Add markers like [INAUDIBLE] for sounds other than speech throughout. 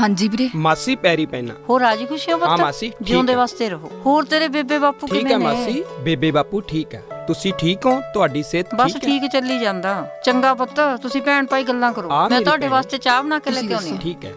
ਹਾਂਜੀ ਵੀਰੇ। ਮਾਸੀ ਪੈਰੀ ਪੈਣਾ। ਹੋਰ ਰਾਜੀ ਖੁਸ਼ੀ ਹੋ ਹਾਂ ਪੁੱਤ ਮਾਸੀ, ਠੀਕ ਜਿਉਂਦੇ ਹੈ। ਵਾਸਤੇ ਰਹੋ। ਹੋਰ ਤੇਰੇ ਬੇਬੇ ਬਾਪੂ ਠੀਕ ਕਿਵੇਂ ਹੈ ਨੇ? ਮਾਸੀ। ਬੇਬੇ ਬਾਪੂ ਠੀਕ ਹੈ। ਤੁਸੀਂ ਠੀਕ ਹੋ? ਤੁਹਾਡੀ ਸਿਹਤ ਬਸ ਠੀਕ ਹੈ? ਠੀਕ ਚੱਲੀ ਜਾਂਦਾ। ਚੰਗਾ ਪੁੱਤ ਤੁਸੀਂ ਭੈਣ ਭਾਈ ਗੱਲਾਂ ਕਰੋ। ਆ ਮੈਂ ਮੇਰੀ ਤੁਹਾਡੇ ਭੈਣ। ਵਾਸਤੇ ਚਾਹ ਬਣਾ ਕੇ ਲੈ ਕੇ ਆਉਣੀ ਠੀਕ ਹੈ।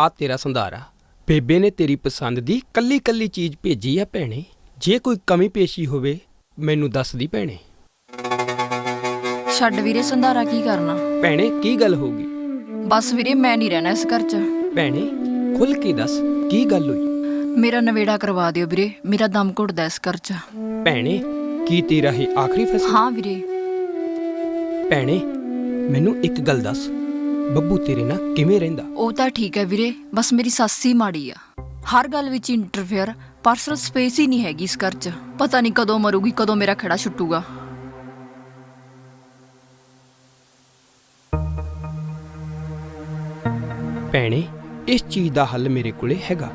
ਆ ਤੇਰਾ ਸੰਧਾਰਾ। ਬੇਬੇ ਨੇ ਤੇਰੀ ਪਸੰਦ ਦੀ ਕੱਲੀ ਕੱਲੀ ਚੀਜ਼ ਭੇਜੀ ਆ ਭੈਣੇ। ਜੇ ਕੋਈ ਕਮੀ ਪੇਸ਼ੀ ਹੋਵੇ ਮੈਨੂੰ ਦੱਸ ਦੀ ਭੈਣੇ। ਛੱਡ ਵੀਰੇ ਸੰਧਾਰਾ ਕੀ ਕਰਨਾ? ਭੈਣੇ ਕੀ ਗੱਲ ਹੋਗੀ ਬਸ ਵੀਰੇ ਮੈਂ ਨਹੀਂ ਰਹਿਣਾ ਇਸ ਘਰ 'ਚ। ਭੈਣੇ ਖੁੱਲ ਕੇ ਦੱਸ ਕੀ ਗੱਲ ਹੋਈ? ਮੇਰਾ ਨਵੇੜਾ ਕਰਵਾ ਦਿਓ ਵੀਰੇ ਮੇਰਾ ਦਮ ਘੁੱਟਦਾ ਇਸ ਘਰ 'ਚ। ਭੈਣੇ ਕੀ ਤੇਰਾ ਇਹ ਆਖਰੀ ਫੈਸਲਾ? ਹਾਂ ਵੀਰੇ। ਭੈਣੇ ਮੈਨੂੰ ਇੱਕ ਗੱਲ ਦੱਸ। ਬੱਬੂ ਤੇਰੇ ਨਾਲ ਕਿਵੇਂ ਰਹਿੰਦਾ? ਉਹ ਤਾਂ ਠੀਕ ਹੈ ਵੀਰੇ ਬਸ ਮੇਰੀ ਸੱਸ ਹੀ ਮਾੜੀ ਆ। ਹਰ ਗੱਲ ਵਿੱਚ ਇੰਟਰਫੇਅਰ ਪਰਸਨਲ ਸਪੇਸ ਹੀ ਨਹੀਂ ਹੈਗੀ ਇਸ ਘਰ 'ਚ। ਪਤਾ ਨਹੀਂ ਕਦੋਂ ਮਰੂਗੀ ਕਦੋਂ ਮੇਰਾ ਖੜਾ ਛੁੱਟੂਗਾ। ਭੈਣੇ ਇਸ ਚੀਜ਼ ਦਾ ਹੱਲ ਮੇਰੇ ਕੋਲੇ ਹੈਗਾ।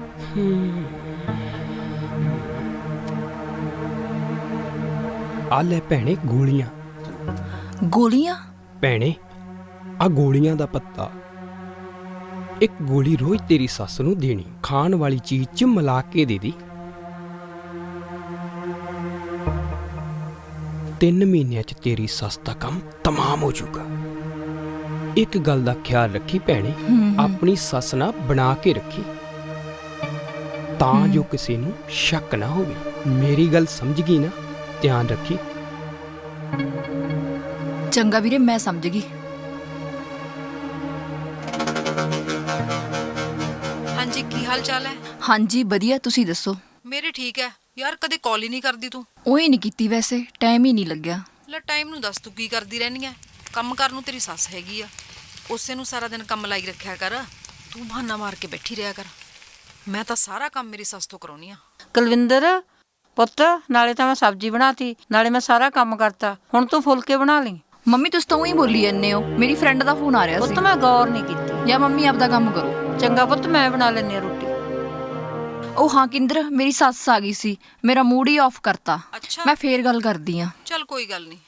ਆ ਲੈ ਭੈਣੇ ਗੋਲੀਆਂ। ਗੋਲੀਆਂ? ਭੈਣੇ ਆ ਗੋਲੀਆਂ ਦਾ ਪੱਤਾ। ਇੱਕ ਗੋਲੀ ਰੋਜ਼ ਤੇਰੀ ਸੱਸ ਨੂੰ ਦੇਣੀ ਖਾਣ ਵਾਲੀ ਚੀਜ਼ 'ਚ ਮਿਲਾ ਕੇ ਦੇ ਦੀ। ਤਿੰਨ ਮਹੀਨਿਆਂ 'ਚ ਤੇਰੀ ਸੱਸ ਦਾ ਕੰਮ ਤਮਾਮ ਹੋ ਜਾਊਗਾ। ਇੱਕ ਗੱਲ ਦਾ ਖਿਆਲ ਰੱਖੀ ਭੈਣੇ ਆਪਣੀ ਸੱਸ ਨਾਲ ਬਣਾ ਕੇ ਰੱਖੀ। ਤਾਂ ਜੋ ਕਿਸੇ ਨੂੰ ਸ਼ੱਕ ਨਾ ਹੋਵੇ। ਮੇਰੀ ਗੱਲ ਸਮਝ ਗਈ ਨਾ? ਧਿਆਨ ਰੱਖੀ। ਚੰਗਾ ਵੀਰੇ ਮੈਂ ਸਮਝ ਗਈ। ਹਾਂਜੀ ਕੀ ਹਾਲ ਚਾਲ ਹੈ? ਹਾਂਜੀ ਵਧੀਆ ਤੁਸੀਂ ਦੱਸੋ? ਮੇਰੇ ਠੀਕ ਹੈ। ਯਾਰ ਕਦੇ ਕਾਲ ਹੀ ਨਹੀਂ ਕਰਦੀ ਤੂੰ? ਉਹ ਹੀ ਨਹੀਂ ਕੀਤੀ ਵੈਸੇ ਟਾਈਮ ਹੀ ਨਹੀਂ ਲੱਗਿਆ। ਲੈ ਟਾਈਮ ਨੂੰ ਦੱਸ ਤੂੰ ਕੀ ਕਰਦੀ ਰਹਿਨੀ ਐ ਕੰਮ ਕਰਨ ਨੂੰ ਤੇਰੀ ਸੱਸ ਹੈਗੀ ਆ। ਉਸੇ ਨੂੰ ਸਾਰਾ ਦਿਨ ਕੰਮ ਲਾਈ ਰੱਖਿਆ ਕਰ। ਤੂੰ ਬਹਾਨਾ ਮਾਰ ਕੇ ਬੈਠੀ ਰਿਹਾ ਕਰ। ਮੈਂ ਤਾਂ ਸਾਰਾ ਕੰਮ ਮੇਰੀ ਸੱਸ ਤੋਂ ਕਰਾਉਣੀ ਆ। ਕੁਲਵਿੰਦਰ ਪੁੱਤ ਨਾਲੇ ਤਾਂ ਮੈਂ ਸਬਜ਼ੀ ਬਣਾਤੀ ਨਾਲੇ ਮੈਂ ਸਾਰਾ ਕੰਮ ਕਰਤਾ। ਹੁਣ ਤੂੰ ਫੁਲਕੇ ਬਣਾ ਲਈ। ਮੰਮੀ ਤੁਸੀਂ ਤਾਂ ਉਹੀ ਬੋਲੀ ਜਾਂਦੇ ਹੋ। ਮੇਰੀ ਫਰੈਂਡ ਦਾ ਫੋਨ ਆ ਰਿਹਾ ਸੀ। ਪੁੱਤ ਮੈਂ ਗੌਰ ਨਹੀਂ ਕੀਤੀ। ਜਾਂ ਮੰਮੀ ਆਪਦਾ ਕੰਮ ਕਰੋ। ਚੰਗਾ ਪੁੱਤ ਮੈਂ ਬਣਾ ਲੈਣੀ ਰੋਟੀ। ਉਹ ਹਾਂ ਕਿੰਦਰ ਮੇਰੀ ਸੱਸ ਆ ਗਈ ਸੀ। ਮੇਰਾ ਮੂਡ ਹੀ ਆਫ ਕਰਤਾ। ਅੱਛਾ। ਮੈਂ ਫੇਰ ਗੱਲ ਕਰਦੀ ਆ ਚੱਲ ਕੋਈ ਗੱਲ ਨਹੀਂ।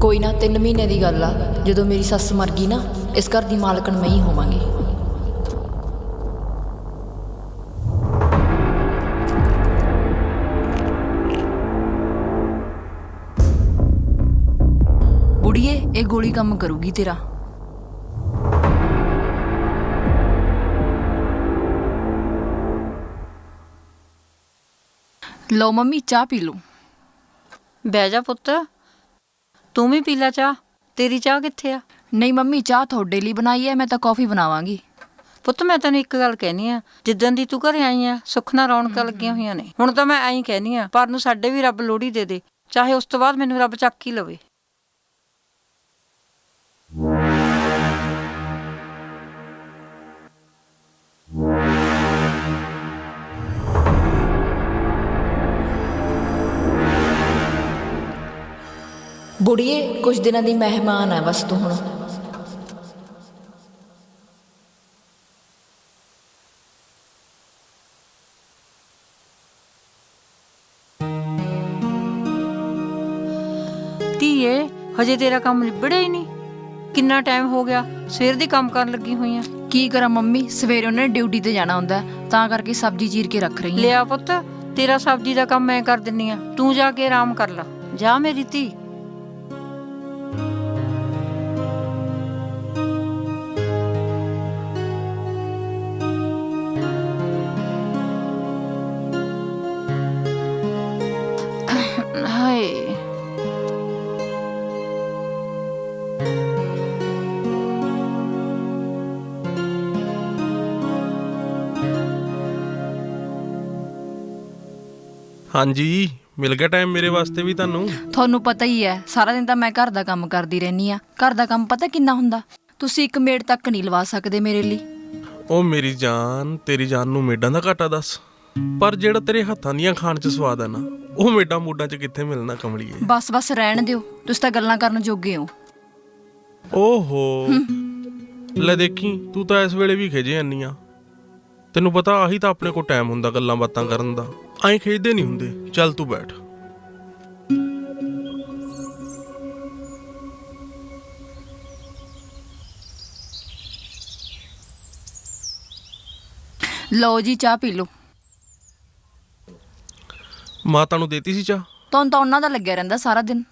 ਕੋਈ ਨਾ 3 ਮਹੀਨੇ ਦੀ ਗੱਲ ਆ। ਜਦੋਂ ਮੇਰੀ ਸੱਸ ਮਰ ਗਈ ਨਾ ਇਸ ਘਰ ਦੀ ਮਾਲਕਣ ਮੈਂ ਹੀ ਹੋਵਾਂਗੀ। ਬੁੜੀਏ ਇਹ ਗੋਲੀ ਕੰਮ ਕਰੂਗੀ ਤੇਰਾ। ਲਓ ਮੰਮੀ ਚਾਹ ਪੀ ਲਓ। ਬਹਿ ਜਾ ਪੁੱਤ। ਤੂੰ ਵੀ ਪੀ ਲੈ ਚਾਹ। ਤੇਰੀ ਚਾਹ ਕਿੱਥੇ ਆ? ਨਹੀਂ ਮੰਮੀ ਚਾਹ ਤੁਹਾਡੇ ਲਈ ਬਣਾਈ ਹੈ ਮੈਂ ਤਾਂ ਕੌਫੀ ਬਣਾਵਾਂਗੀ। ਪੁੱਤ ਮੈਂ ਤੈਨੂੰ ਇੱਕ ਗੱਲ ਕਹਿਨੀ ਆ। ਜਿੱਦਣ ਦੀ ਤੂੰ ਘਰੇ ਆਈ ਆ ਸੁੱਖ ਨਾਲ ਰੌਣਕਾਂ ਲੱਗੀਆਂ ਹੋਈਆਂ ਨੇ। ਹੁਣ ਤਾਂ ਮੈਂ ਐਂ ਕਹਿਨੀ ਆ ਪਰ ਨੂੰ ਸਾਡੇ ਵੀ ਰੱਬ ਲੋੜੀ ਦੇ ਦੇ ਚਾਹੇ ਉਸ ਤੋਂ ਬਾਅਦ ਮੈਨੂੰ ਰੱਬ ਚੱਕ ਹੀ ਲਵੇ। ਬੁੜੀਏ ਕੁਝ ਦਿਨਾਂ ਦੀ ਮਹਿਮਾਨ ਹੈ ਬਸ ਤੂੰ ਹੁਣ। ਧੀਏ ਹਜੇ ਤੇਰਾ ਕੰਮ ਨਿਬੜਿਆ ਹੀ ਨਹੀਂ। ਕਿੰਨਾ ਟਾਈਮ ਹੋ ਗਿਆ ਸਵੇਰ ਦੀ ਕੰਮ ਕਰਨ ਲੱਗੀ ਹੋਈ ਆ। ਕੀ ਕਰਾਂ ਮੰਮੀ ਸਵੇਰੇ ਉਹਨੇ ਡਿਊਟੀ ਤੇ ਜਾਣਾ ਹੁੰਦਾ ਹੈ, ਤਾਂ ਕਰਕੇ ਸਬਜ਼ੀ ਚੀਰ ਕੇ ਰੱਖ ਰਹੀ ਹਾਂ। ਲਿਆ ਪੁੱਤ ਤੇਰਾ ਸਬਜ਼ੀ ਦਾ ਕੰਮ ਮੈਂ ਕਰ ਦਿੰਨੀ ਆ। ਤੂੰ ਜਾ ਕੇ ਆਰਾਮ ਕਰ ਲੈ। ਜਾ ਮੇਰੀ ਧੀ। ਹਾਂਜੀ ਮਿਲ ਗਿਆ ਟਾਈਮ ਮੇਰੇ ਵਾਸਤੇ ਵੀ ਤੁਹਾਨੂੰ? ਤੁਹਾਨੂੰ ਪਤਾ ਹੀ ਹੈ ਸਾਰਾ ਦਿਨ ਤਾਂ ਮੈਂ ਘਰ ਦਾ ਕੰਮ ਕਰਦੀ ਰਹਿੰਦੀ ਆ ਘਰ ਦਾ ਕੰਮ ਪਤਾ ਕਿੰਨਾ ਹੁੰਦਾ? ਤੁਸੀਂ ਇੱਕ ਮੇਡ ਤੱਕ ਨਹੀਂ ਲਵਾ ਸਕਦੇ ਮੇਰੇ ਲਈ। ਉਹ ਮੇਰੀ ਜਾਨ ਤੇਰੀ ਜਾਨ ਨੂੰ ਮੇਡਾਂ ਦਾ ਘਾਟਾ ਦੱਸ। ਪਰ ਜਿਹੜਾ ਤੇਰੇ ਹੱਥਾਂ ਦੀਆਂ ਖਾਣ 'ਚ ਸਵਾਦ ਆ ਨਾ ਉਹ ਮੇਡਾ ਮੂਡਾਂ 'ਚ ਕਿੱਥੇ ਮਿਲਣਾ ਕਮਲੀਏ? ਬਸ ਬਸ ਰਹਿਣ ਦਿਓ। ਤੁਸੀਂ ਤਾਂ ਗੱਲਾਂ ਕਰਨ ਜੋਗੇ ਹੋ। ਓਹੋ। ਲੈ ਦੇਖੀ ਤੂੰ ਤਾਂ ਇਸ ਵੇਲੇ ਵੀ ਖਿਜੇ ਜਾਂਦੀ ਆ। ਤੈਨੂੰ ਪਤਾ ਆਹੀ ਤਾਂ ਆਪਣੇ ਕੋਲ ਟਾਈਮ ਹੁੰਦਾ ਗੱਲਾਂ ਬਾਤਾਂ ਕਰਨ ਦਾ। ਐਂ ਖਿਜਦੇ ਨਹੀਂ ਹੁੰਦੇ। ਚੱਲ ਤੂੰ ਬੈਠ। ਲਓ ਜੀ ਚਾਹ ਪੀ ਲਓ। ਮਾਤਾ ਨੂੰ ਦੇਤੀ ਸੀ ਚਾਹ? ਤੁਹਾਨੂੰ ਤਾਂ ਉਹਨਾਂ ਦਾ ਲੱਗਿਆ ਰਹਿੰਦਾ ਸਾਰਾ ਦਿਨ।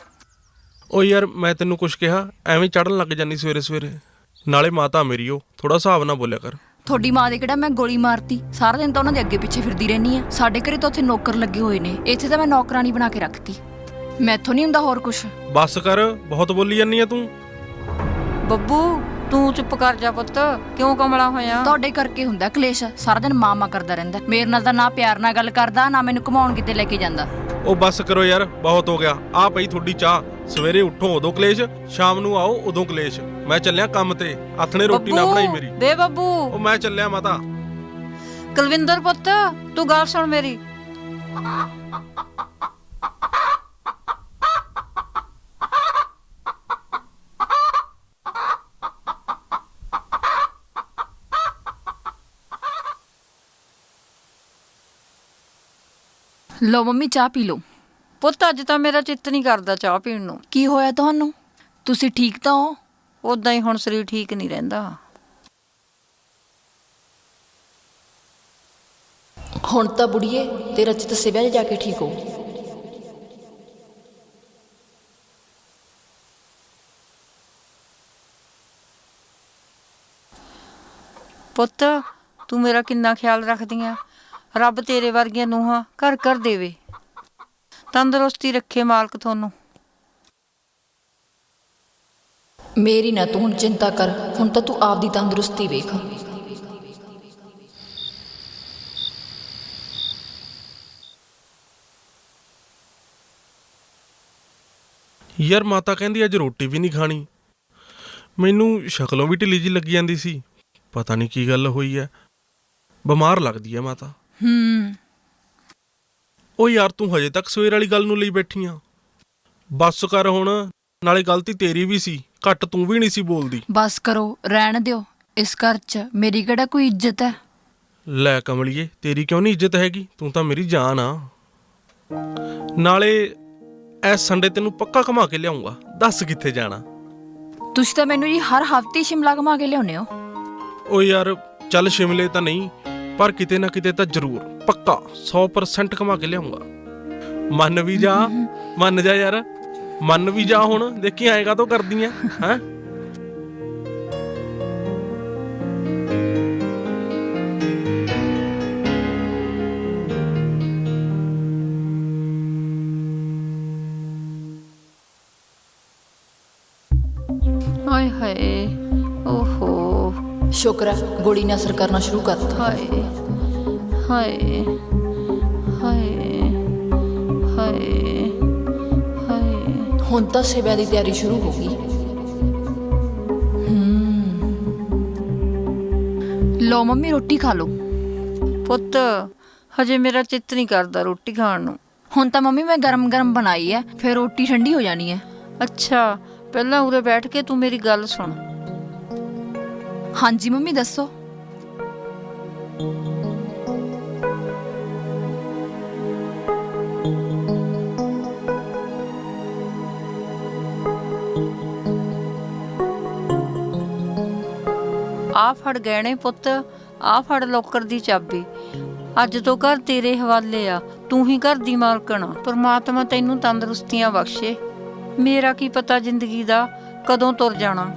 ਓ ਯਾਰ ਮੈਂ ਤੈਨੂੰ ਕੁਝ ਕਿਹਾ ਐਵੇਂ ਚੜਨ ਲੱਗ ਜਾਂਦੀ ਸਵੇਰੇ ਸਵੇਰੇ ਨਾਲੇ ਮਾਤਾ ਮੇਰੀ ਉਹ ਥੋੜਾ ਹਿਸਾਬ ਨਾਲ ਬੋਲਿਆ ਕਰ। ਤੁਹਾਡੀ ਮਾਂ ਦੇ ਕਿਹੜਾ ਮੈਂ ਗੋਲੀ ਮਾਰਤੀ? ਸਾਰਾ ਦਿਨ ਤਾਂ ਉਹਨਾਂ ਦੇ ਅੱਗੇ ਪਿੱਛੇ ਫਿਰਦੀ ਰਹਿੰਦੀ ਆ। ਸਾਡੇ ਘਰੇ ਤਾਂ ਉੱਥੇ ਨੌਕਰ ਲੱਗੇ ਹੋਏ ਨੇ। ਇੱਥੇ ਤਾਂ ਮੈਂ ਨੌਕਰਾਨੀ ਬਣਾ ਕੇ ਰੱਖਤੀ। ਮੈਥੋਂ ਨਹੀਂ ਹੁੰਦਾ ਹੋਰ ਕੁਛ। ਬੱਸ ਕਰ ਬਹੁਤ ਬੋਲੀ ਜਾਂਦੀ ਆ ਤੂੰ। ਬੱਬੂ ਤੂੰ ਚੁੱਪ ਕਰ ਜਾ ਪੁੱਤ। ਕਿਉਂ ਕਮਲਾ ਹੋਇਆ? ਤੁਹਾਡੇ ਕਰਕੇ ਹੁੰਦਾ ਕਲੇਸ਼। ਸਾਰਾ ਦਿਨ ਮਾਂ ਮਾਂ ਕਰਦਾ ਰਹਿੰਦਾ। ਮੇਰੇ ਨਾਲ ਤਾਂ ਨਾ ਪਿਆਰ ਨਾਲ ਗੱਲ ਕਰਦਾ ਨਾ ਮੈਨੂੰ ਘੁਮਾਉਣ ਕਿਤੇ ਲੈ ਕੇ ਜਾਂਦਾ। ਉਹ ਬੱਸ ਕਰੋ ਯਾਰ ਬਹੁਤ ਹੋ ਗਿਆ। ਆ ਪਈ ਤੁਹਾਡੀ ਚਾਹ। ਸਵੇਰੇ ਉੱਠੋ ਉਦੋਂ ਕਲੇਸ਼ ਸ਼ਾਮ ਨੂੰ ਆਓ ਉਦੋਂ ਕਲੇਸ਼। ਮੈਂ ਚੱਲਿਆ ਕੰਮ ਤੇ। ਆਥਣੇ ਰੋਟੀ ਨਾ ਬੱਬੂ, ਬਣਾਈ ਮੇਰੀ। ਬੇ ਬੱਬੂ। ਉਹ ਮੈਂ ਚੱਲਿਆ ਮਾਤਾ। ਕੁਲਵਿੰਦਰ ਪੁੱਤ ਤੂੰ ਗੱਲ ਸੁਣ ਮੇਰੀ। ਲਓ ਮੰਮੀ ਚਾਹ ਪੀ ਲਓ। ਪੁੱਤ ਅੱਜ ਤਾਂ ਮੇਰਾ ਚਿੱਤ ਨਹੀਂ ਕਰਦਾ ਚਾਹ ਪੀਣ ਨੂੰ। ਕੀ ਹੋਇਆ ਤੁਹਾਨੂੰ? ਤੁਸੀਂ ਠੀਕ ਤਾਂ ਹੋ? ਉਦਾਂ ਹੀ ਹੁਣ ਸਰੀਰ ਠੀਕ ਨਹੀਂ ਰਹਿੰਦਾ। ਹੁਣ ਤਾਂ ਬੁੜੀਏ ਤੇਰਾ ਚਿੱਤ ਸਿਵਿਆ ਜਾ ਕੇ ਠੀਕ ਹੋ ਪੁੱਤ ਤੂੰ ਮੇਰਾ ਕਿੰਨਾ ਖਿਆਲ ਰੱਖਦੀ ਆ? ਰੱਬ ਤੇਰੇ ਵਰਗੀਆਂ ਨੂੰਹਾਂ ਘਰ ਘਰ ਦੇਵੇ। ਤੰਦਰੁਸਤੀ ਰੱਖੇ ਮਾਲਕ ਤੁਹਾਨੂੰ। ਮੇਰੀ ਨਾ ਤੂੰ ਚਿੰਤਾ ਕਰ ਹੁਣ ਤਾਂ ਤੂੰ ਆਪਦੀ ਤੰਦਰੁਸਤੀ ਵੇਖ। ਯਾਰ ਮਾਤਾ ਕਹਿੰਦੀ ਅੱਜ ਰੋਟੀ ਵੀ ਨਹੀਂ ਖਾਣੀ। ਮੈਨੂੰ ਸ਼ਕਲੋਂ ਵੀ ਢਿੱਲੀ ਜੀ ਲੱਗੀ ਜਾਂਦੀ ਸੀ। ਪਤਾ ਨਹੀਂ ਕੀ ਗੱਲ ਹੋਈ ਹੈ ਬਿਮਾਰ ਲੱਗਦੀ ਹੈ ਮਾਤਾ। ਹੂੰ। ਉਹ ਯਾਰ ਤੂੰ ਹਜੇ ਤੱਕ ਸਵੇਰ ਵਾਲੀ ਗੱਲ ਨੂੰ ਲਈ ਬੈਠੀ ਆ। ਬੱਸ ਕਰ ਹੁਣ ਨਾਲੇ ਗਲਤੀ ਤੇਰੀ ਵੀ ਸੀ ਘੱਟ ਤੂੰ ਵੀ ਨਹੀਂ ਸੀ ਬੋਲਦੀ। ਬਸ ਕਰੋ ਰਹਿਣ ਦਿਓ ਇਸ ਘਰ 'ਚ ਮੇਰੀ ਕਿਹੜਾ ਕੋਈ ਇੱਜ਼ਤ ਹੈ? ਲੈ ਕਮਲੀਏ ਤੇਰੀ ਕਿਉਂ ਨਹੀਂ ਇੱਜ਼ਤ ਹੈਗੀ? ਤੂੰ ਤਾਂ ਮੇਰੀ ਜਾਨ ਆ। ਨਾਲੇ ਐਸ ਸੰਡੇ ਤੈਨੂੰ ਪੱਕਾ ਘੁਮਾ ਕੇ ਲਿਆਉਂਗਾ ਦੱਸ ਕਿੱਥੇ ਜਾਣਾ? ਤੁਸੀਂ ਤਾਂ ਮੈਨੂੰ ਜੀ ਹਰ ਹਫ਼ਤੇ ਸ਼ਿਮਲਾ ਘੁਮਾ ਕੇ ਲਿਆਉਂਦੇ ਹੋ। ਓ ਯਾਰ ਚੱਲ ਸ਼ਿਮਲੇ ਤਾਂ ਨਹੀਂ ਪਰ ਕਿਤੇ ਨਾ ਕਿਤੇ ਤਾਂ ਜ਼ਰੂਰ ਪੱਕਾ 100% ਘੁਮਾ ਕੇ ਲਿਆਉਂਗਾ। ਮੰਨ ਵੀ ਜਾ ਮੰਨ ਜਾ ਯਾਰ ਮੰਨ ਵੀ ਜਾ ਹੁਣ ਦੇਖੀ ਆਏਗਾ ਤਾਂ ਕਰਦੀ ਆ ਹੈ? ਸ਼ੁਕਰ ਹੈ ਗੋਲੀ ਨੇ ਅਸਰ ਕਰਨਾ ਸ਼ੁਰੂ ਕਰਤਾ। ਹਾਏ ਹਾਏ ਹਾਏ ਹਾਏ ਹਾਏ। ਹੁਣ ਤਾਂ ਸੇਵਾ ਦੀ ਤਿਆਰੀ ਸ਼ੁਰੂ ਹੋ ਗਈ। ਲੋ ਮੰਮੀ ਰੋਟੀ ਖਾ ਲਓ। ਪੁੱਤ ਹਜੇ ਮੇਰਾ ਚਿੱਤ ਨਹੀਂ ਕਰਦਾ ਰੋਟੀ ਖਾਣ ਨੂੰ। ਹੁਣ ਤਾਂ ਮੰਮੀ ਮੈਂ ਗਰਮ-ਗਰਮ ਬਣਾਈ ਹੈ ਫਿਰ ਰੋਟੀ ਠੰਡੀ ਹੋ ਜਾਣੀ ਹੈ। ਅੱਛਾ ਪਹਿਲਾਂ ਉਰੇ ਬੈਠ ਕੇ ਤੂੰ ਮੇਰੀ ਗੱਲ ਸੁਣ। ਹਾਂਜੀ, ਮੰਮੀ, ਦੱਸੋ। ਆ ਫੜ ਗਹਿਣੇ ਪੁੱਤ, ਆ ਫੜ ਲੋਕਰ ਦੀ ਚਾਬੀ। ਅੱਜ ਤੋਂ ਘਰ ਤੇਰੇ ਹਵਾਲੇ ਆ, ਤੂੰ ਹੀ ਘਰ ਦੀ ਮਾਲਕਣ ਆ, ਪਰਮਾਤਮਾ ਤੈਨੂੰ ਤੰਦਰੁਸਤੀਆਂ ਬਖਸ਼ੇ। ਮੇਰਾ ਕੀ ਪਤਾ ਜ਼ਿੰਦਗੀ ਦਾ ਕਦੋਂ ਤੁਰ ਜਾਣਾ।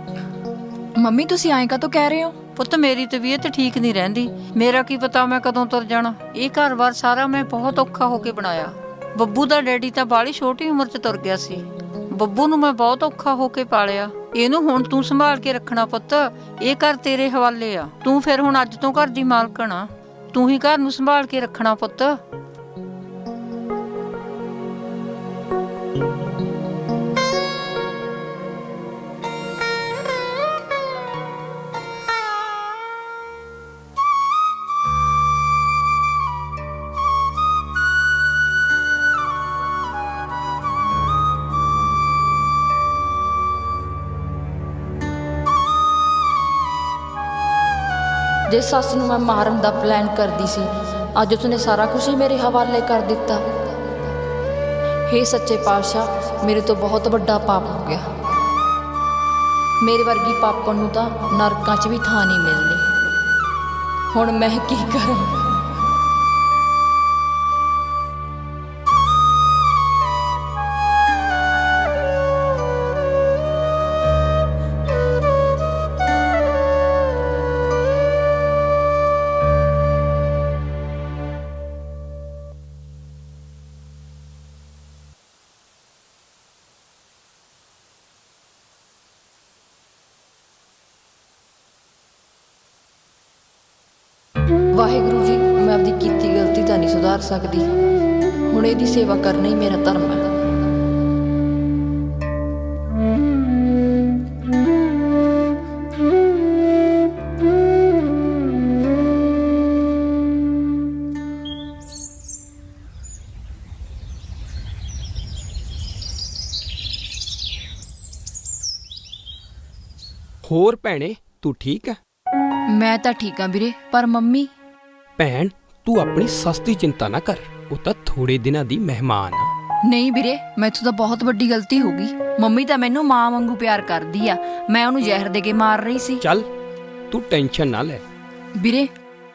ਮੰਮੀ, ਤੁਸੀਂ ਐਂ ਕਾਹਤੋਂ ਕਹਿ ਰਹੇ ਹੋ? ਪੁੱਤ, ਮੇਰੀ ਤਬੀਅਤ ਠੀਕ ਨਹੀਂ ਰਹਿੰਦੀ। ਮੇਰਾ ਕੀ ਪਤਾ ਮੈਂ ਕਦੋਂ ਤੁਰ ਜਾਣਾ। ਇਹ ਘਰ-ਬਾਰ ਸਾਰਾ ਮੈਂ ਬਹੁਤ ਔਖਾ ਹੋ ਕੇ ਬਣਾਇਆ। ਬੱਬੂ ਦਾ ਡੈਡੀ ਤਾਂ ਬਾਲੀ ਛੋਟੀ ਉਮਰ 'ਚ ਤੁਰ ਗਿਆ ਸੀ। ਬੱਬੂ ਨੂੰ ਮੈਂ ਬਹੁਤ ਔਖਾ ਹੋ ਕੇ ਪਾਲਿਆ। ਇਹਨੂੰ ਹੁਣ ਤੂੰ ਸੰਭਾਲ ਕੇ ਰੱਖਣਾ ਪੁੱਤ। ਇਹ ਘਰ ਤੇਰੇ ਹਵਾਲੇ ਆ। ਤੂੰ ਫਿਰ ਹੁਣ ਅੱਜ ਤੋਂ ਘਰ ਦੀ ਮਾਲਕਣ ਆ। ਤੂੰ ਹੀ ਘਰ ਨੂੰ ਸੰਭਾਲ ਕੇ ਰੱਖਣਾ ਪੁੱਤ। ਜਿਸ ਸੱਸ ਨੂੰ ਮੈਂ ਮਾਰਨ ਦਾ ਪਲਾਨ ਕਰਦੀ ਸੀ। ਅੱਜ ਉਸਨੇ ਸਾਰਾ ਕੁਝ ਹੀ ਮੇਰੇ ਹਵਾਲੇ ਕਰ ਦਿੱਤਾ। ਹੇ ਸੱਚੇ ਪਾਤਸ਼ਾਹ, ਮੇਰੇ ਤੋਂ ਬਹੁਤ ਵੱਡਾ ਪਾਪ ਹੋ ਗਿਆ। ਮੇਰੇ ਵਰਗੀ ਪਾਪਣ ਨੂੰ ਤਾਂ ਨਰਕਾਂ 'ਚ ਵੀ ਥਾਂ ਨਹੀਂ ਮਿਲਣੀ। ਹੁਣ ਮੈਂ ਕੀ ਕਰਾਂ? ਵਾਹਿਗੁਰੂ ਜੀ ਮੈਂ ਆਪਦੀ ਕੀਤੀ ਗਲਤੀ ਤਾਂ ਨਹੀਂ ਸੁਧਾਰ ਸਕਦੀ। ਹੁਣ ਇਹਦੀ ਸੇਵਾ ਕਰਨਾ ਹੀ ਮੇਰਾ ਧਰਮ ਹੈ। ਹੋਰ ਭੈਣੇ ਤੂੰ ਠੀਕ ਹੈ? ਮੈਂ ਤਾਂ ਠੀਕ ਹਾਂ ਵੀਰੇ ਪਰ ਮੰਮੀ ਭੈਣ ਤੂੰ ਆਪਣੀ ਸੱਸ ਦੀ ਚਿੰਤਾ ਨਾ ਕਰ। ਉਹ ਤਾਂ ਥੋੜੇ ਦਿਨਾਂ ਦੀ ਮਹਿਮਾਨ ਆ। ਨਹੀਂ ਵੀਰੇ ਮੈਥੋਂ ਤਾਂ ਬਹੁਤ ਵੱਡੀ ਗਲਤੀ ਹੋ ਗਈ। ਮੰਮੀ ਤਾਂ ਮੈਨੂੰ ਮਾਂ ਵਾਂਗੂ ਪਿਆਰ ਕਰਦੀ ਆ। ਮੈਂ ਉਹਨੂੰ ਜ਼ਹਿਰ ਦੇ ਕੇ ਮਾਰ ਰਹੀ ਸੀ। ਚੱਲ ਤੂੰ ਟੈਨਸ਼ਨ ਨਾ ਲੈ। ਵੀਰੇ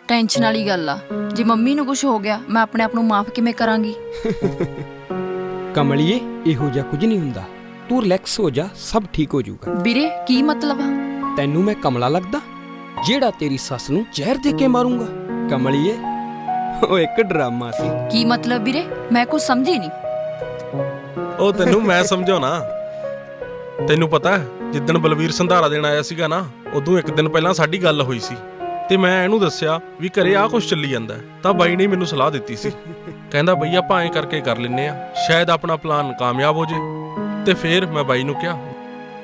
ਟੈਨਸ਼ਨ ਵਾਲੀ ਗੱਲ ਆ। ਜੇ ਮੰਮੀ ਨੂੰ ਕੁਝ ਹੋ ਗਿਆ ਮੈਂ ਆਪਣੇ ਆਪ ਨੂੰ ਮਾਫ ਕਿਵੇਂ ਕਰਾਂਗੀ? [LAUGHS] ਕਮਲੀਏ ਇਹੋ ਜਿਹਾ ਕੁਝ ਨਹੀਂ ਹੁੰਦਾ। ਤੂੰ ਰਿਲੈਕਸ ਹੋ ਜਾ ਸਭ ਠੀਕ ਹੋ ਜਾਊਗਾ। ਵੀਰੇ ਕੀ ਮਤਲਬ ਆ? ਤੈਨੂੰ ਮੈਂ ਕਮਲਾ ਲੱਗਦਾ? ਜਿਹੜਾ ਤੇਰੀ ਸੱਸ ਨੂੰ ਜ਼ਹਿਰ ਦੇ ਕੇ ਮਾਰੂੰਗਾ। ਕਮਲੀਏ ਉਹ ਇੱਕ ਡਰਾਮਾ ਸੀ। ਕੀ ਮਤਲਬ ਵੀਰੇ? ਮੈਂ ਕੁਝ ਸਮਝੀ ਨਹੀਂ। ਉਹ ਤੈਨੂੰ ਮੈਂ ਸਮਝਾਉਣਾ। ਤੈਨੂੰ ਪਤਾ ਹੈ, ਜਿੱਦਣ ਬਲਵੀਰ ਸੰਧਾਰਾ ਦੇਣ ਆਇਆ ਸੀਗਾ ਨਾ ਉਦੋਂ ਇੱਕ ਦਿਨ ਪਹਿਲਾਂ ਸਾਡੀ ਗੱਲ ਹੋਈ ਸੀ। ਤੇ ਮੈਂ ਇਹਨੂੰ ਦੱਸਿਆ ਵੀ ਘਰੇ ਆਹ ਕੁਝ ਚੱਲੀ ਜਾਂਦਾ ਹੈ। ਤਾਂ ਬਾਈ ਨੇ ਮੈਨੂੰ ਸਲਾਹ ਦਿੱਤੀ ਸੀ। ਕਹਿੰਦਾ ਬਈ ਆਪਾਂ ਐਂ ਕਰਕੇ ਕਰ ਲੈਨੇ ਆ ਸ਼ਾਇਦ ਆਪਣਾ ਪਲਾਨ ਕਾਮਯਾਬ ਹੋ ਜੇ। ਤੇ ਫਿਰ ਮੈਂ ਬਾਈ ਨੂੰ ਕਿਹਾ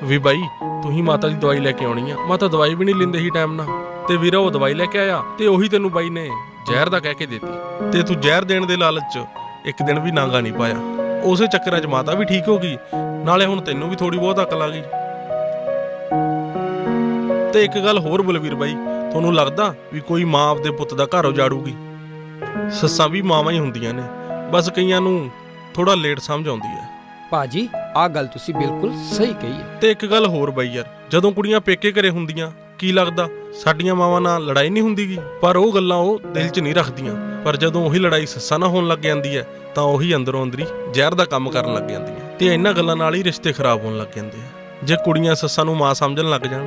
ਵੀ ਬਾਈ ਤੂੰ ਹੀ ਮਾਤਾ ਦੀ ਦਵਾਈ ਲੈ ਕੇ ਆਉਣੀ ਆ। ਮਾਤਾ ਦਵਾਈ ਵੀ ਨਹੀਂ ਲਿੰਦੇ ਸੀ ਟਾਈਮ ਨਾਲ। ਤੇ ਵੀਰਾ ਉਹ ਦਵਾਈ ਲੈ ਕੇ ਆਇਆ ਤੇ ਉਹੀ ਤੈਨੂੰ ਬਾਈ ਨੇ ਜ਼ਹਿਰ ਦਾ ਕਹਿ ਕੇ ਦਿੱਤੀ। ਤੇ ਤੂੰ ਜ਼ਹਿਰ ਦੇਣ ਦੇ ਲਾਲਚ 'ਚ ਇੱਕ ਦਿਨ ਵੀ ਨਾਗਾ ਨਹੀਂ ਪਾਇਆ। ਉਸੇ ਚੱਕਰਾਂ 'ਚ ਮਾਤਾ ਵੀ ਠੀਕ ਹੋ ਗਈ। ਨਾਲੇ ਹੁਣ ਤੈਨੂੰ ਵੀ ਥੋੜੀ ਬਹੁਤ ਅਕਲ ਆ ਗਈ। ਤੇ ਇੱਕ ਗੱਲ ਹੋਰ ਬਲਵੀਰ ਬਾਈ, ਤੁਹਾਨੂੰ ਲੱਗਦਾ ਵੀ ਕੋਈ ਮਾਂ ਆਪਦੇ ਪੁੱਤ ਦਾ ਘਰ ਉਜਾੜੂਗੀ? ਸੱਸਾਂ ਵੀ ਮਾਵਾਂ ਹੀ ਹੁੰਦੀਆਂ ਨੇ। ਬਸ ਕਈਆਂ ਨੂੰ ਥੋੜਾ ਲੇਟ ਸਮਝ ਆਉਂਦੀ ਹੈ। ਭਾਜੀ ਆਹ ਗੱਲ ਤੁਸੀਂ ਬਿਲਕੁਲ ਸਹੀ ਕਹੀ ਹੈ। ਤੇ ਇੱਕ ਗੱਲ ਹੋਰ ਬਾਈ ਯਾਰ ਜਦੋਂ ਕੁੜੀਆਂ ਪੇਕੇ ਘਰੇ ਹੁੰਦੀਆਂ ਕੀ ਲੱਗਦਾ ਸਾਡੀਆਂ ਮਾਵਾਂ ਨਾਲ ਲੜਾਈ ਨਹੀਂ ਹੁੰਦੀਗੀ ਪਰ ਉਹ ਗੱਲਾਂ ਉਹ ਦਿਲ 'ਚ ਨਹੀਂ ਰੱਖਦੀਆਂ। ਪਰ ਜਦੋਂ ਉਹੀ ਲੜਾਈ ਸੱਸਾਂ ਨਾਲ ਹੋਣ ਲੱਗ ਜਾਂਦੀ ਹੈ ਤਾਂ ਉਹੀ ਅੰਦਰੋਂ ਅੰਦਰੀ ਜ਼ਹਿਰ ਦਾ ਕੰਮ ਕਰਨ ਲੱਗ ਜਾਂਦੀਆਂ ਤੇ ਇਹਨਾਂ ਗੱਲਾਂ ਨਾਲ ਹੀ ਰਿਸ਼ਤੇ ਖਰਾਬ ਹੋਣ ਲੱਗ ਜਾਂਦੇ ਆ। ਜੇ ਕੁੜੀਆਂ ਸੱਸਾਂ ਨੂੰ ਮਾਂ ਸਮਝਣ ਲੱਗ ਜਾਣ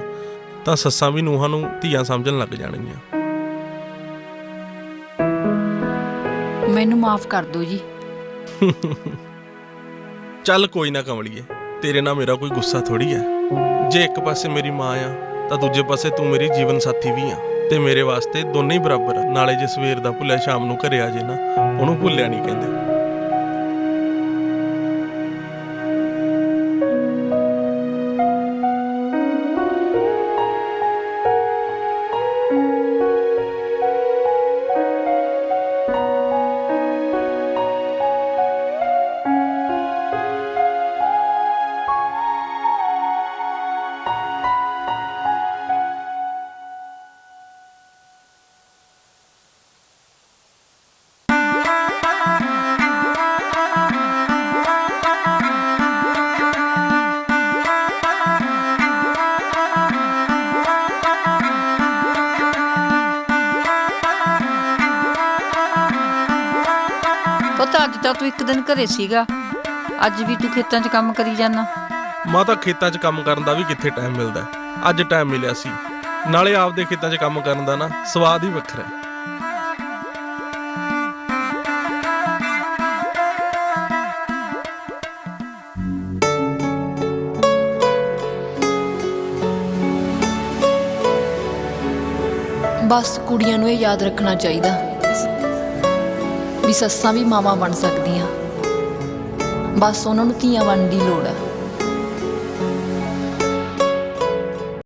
ਤਾਂ ਸੱਸਾਂ ਵੀ ਨੂੰਹਾਂ ਨੂੰ ਧੀਆਂ ਸਮਝਣ ਲੱਗ ਜਾਣਗੀਆਂ। ਮੈਨੂੰ ਮਾਫ ਕਰ ਦਿਓ ਜੀ। [LAUGHS] ਚੱਲ ਕੋਈ ਨਾ ਕਮਲੀਏ, ਤੇਰੇ ਨਾਲ ਮੇਰਾ ਕੋਈ ਗੁੱਸਾ ਥੋੜੀ ਹੈ ਜੇ ਇੱਕ ਪਾਸੇ ਮੇਰੀ ਮਾਂ ਆ, ਤਾਂ ਦੂਜੇ ਪਾਸੇ ਤੂੰ ਮੇਰੀ ਜੀਵਨ ਸਾਥੀ ਵੀ ਆ ਤੇ ਮੇਰੇ ਵਾਸਤੇ ਦੋਨੇ ਹੀ ਬਰਾਬਰ ਆ। ਨਾਲੇ ਜੇ ਸਵੇਰ ਦਾ ਭੁੱਲਿਆ, ਸ਼ਾਮ ਨੂੰ ਘਰੇ ਆ ਜੇ ਨਾ, ਉਹਨੂੰ ਭੁੱਲਿਆ ਨਹੀਂ ਕਹਿੰਦੇ ਤਾਂ ਇੱਕ ਦਿਨ ਘਰੇ ਸੀਗਾ। ਅੱਜ ਵੀ ਤੂੰ ਖੇਤਾਂ 'ਚ ਕੰਮ ਕਰੀ ਜਾਣਾ ਮਾਂ ਤਾਂ ਖੇਤਾਂ 'ਚ ਕੰਮ ਕਰਨ ਦਾ ਵੀ ਕਿੱਥੇ ਟਾਈਮ ਮਿਲਦਾ ਹੈ। ਅੱਜ ਟਾਈਮ ਮਿਲਿਆ ਸੀ। ਨਾਲੇ ਆਪਦੇ ਖੇਤਾਂ 'ਚ ਕੰਮ ਕਰਨ ਦਾ ਨਾ ਸਵਾਦ ਹੀ ਵੱਖਰਾ ਹੈ। ਬਸ ਕੁੜੀਆਂ ਨੂੰ ਇਹ ਯਾਦ ਰੱਖਣਾ ਚਾਹੀਦਾ। ਵੀ ਸੱਸਾਂ ਵੀ ਮਾਵਾਂ ਬਣ ਸਕਦੀਆਂ। ਬਸ ਉਹਨਾਂ ਨੂੰ ਧੀਆਂ ਬਣਨ ਦੀ ਲੋੜ ਆ।